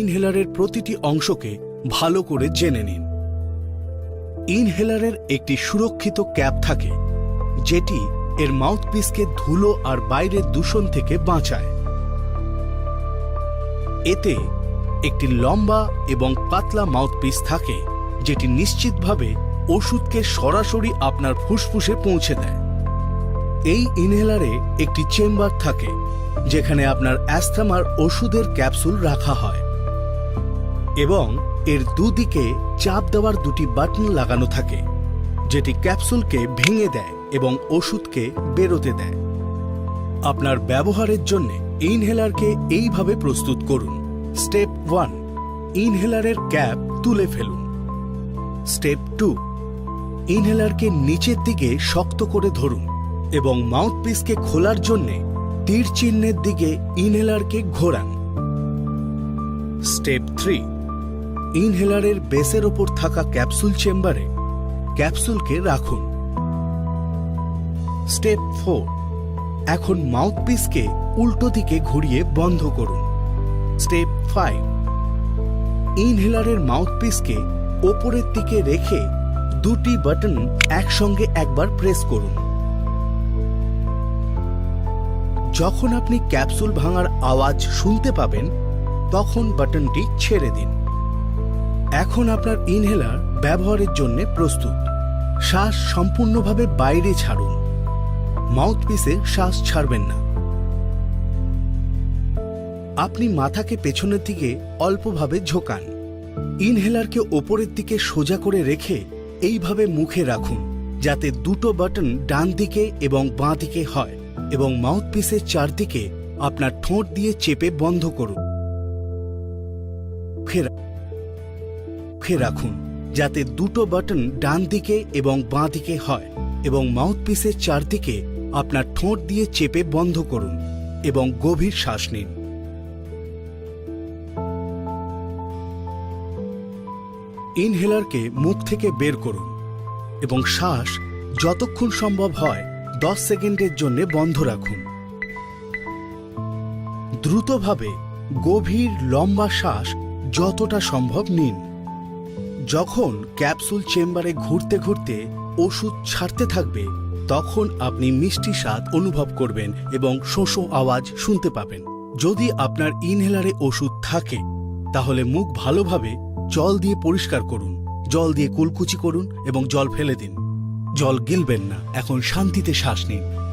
ইনহেলারের প্রতিটি অংশকে ভালো করে জেনে নিন। ইনহেলারের একটি সুরক্ষিত ক্যাপ থাকে, যেটি এর মাউথপিসকে ধুলো আর বাইরের দূষণ থেকে বাঁচায়। এতে একটি লম্বা এবং পাতলা মাউথপিস থাকে, যেটি নিশ্চিতভাবে ওষুধকে সরাসরি আপনার ফুসফুসে পৌঁছে দেয়। এই ইনহেলারে একটি চেম্বার থাকে, যেখানে আপনার অ্যাস্থমার ওষুধের ক্যাপসুল রাখা হয়। এবং এর দুদিকে চাপ দেওয়ার দুটি বাটন লাগানো থাকে, যেটি ক্যাপসুলকে ভেঙে দেয় এবং ওষুধকে বেরোতে দেয়। আপনার ব্যবহারের জন্য ইনহেলারকে এইভাবে প্রস্তুত করুন। স্টেপ ওয়ান, ইনহেলারের ক্যাপ তুলে ফেলুন। স্টেপ টু, ইনহেলারকে নিচের দিকে শক্ত করে ধরুন এবং মাউথপিসকে খোলার জন্য তীর চিহ্নের দিকে ইনহেলারকে ঘোরান। স্টেপ থ্রি ইনহেলারের বেসের ওপর থাকা ক্যাপসুল চেম্বারে ক্যাপসুলকে রাখুন। স্টেপ ফোর, এখন মাউথপিসকে উল্টো দিকে ঘুরিয়ে বন্ধ করুন। স্টেপ ফাইভ, ইনহেলারের মাউথপিসকে ওপরের দিকে রেখে দুটি বাটন একসঙ্গে একবার প্রেস করুন। যখন আপনি ক্যাপসুল ভাঙার আওয়াজ শুনতে পাবেন, তখন বাটনটি ছেড়ে দিন। এখন আপনার ইনহেলার ব্যবহারের জন্য প্রস্তুত। শ্বাস সম্পূর্ণভাবে বাইরে ছাড়ুন। মাউথপিসে শ্বাস ছাড়বেন না। আপনি মাথাকে পেছনের দিকে অল্পভাবে ঝোকান। ইনহেলারকে ওপরের দিকে সোজা করে রেখে এইভাবে মুখে রাখুন, যাতে দুটো বাটন ডান দিকে এবং বাঁ দিকে হয় এবং মাউথপিসের চারদিকে আপনার ঠোঁট দিয়ে চেপে বন্ধ করুন। ফেরা মুখে রাখুন, যাতে দুটো বাটন ডান দিকে এবং বাঁ দিকে হয় এবং মাউথপিসের চারদিকে আপনার ঠোঁট দিয়ে চেপে বন্ধ করুন এবং গভীর শ্বাস নিন। ইনহেলারকে মুখ থেকে বের করুন এবং শ্বাস যতক্ষণ সম্ভব হয় দশ সেকেন্ডের জন্য বন্ধ রাখুন। দ্রুতভাবে গভীর লম্বা শ্বাস যতটা সম্ভব নিন। যখন ক্যাপসুল চেম্বারে ঘুরতে ঘুরতে ওষুধ ছাড়তে থাকবে, তখন আপনি মিষ্টি স্বাদ অনুভব করবেন এবং শোষো আওয়াজ শুনতে পাবেন। যদি আপনার ইনহেলারে ওষুধ থাকে, তাহলে মুখ ভালোভাবে জল দিয়ে পরিষ্কার করুন। জল দিয়ে কুলকুচি করুন এবং জল ফেলে দিন। জল গিলবেন না। এখন শান্তিতে শ্বাস নিন।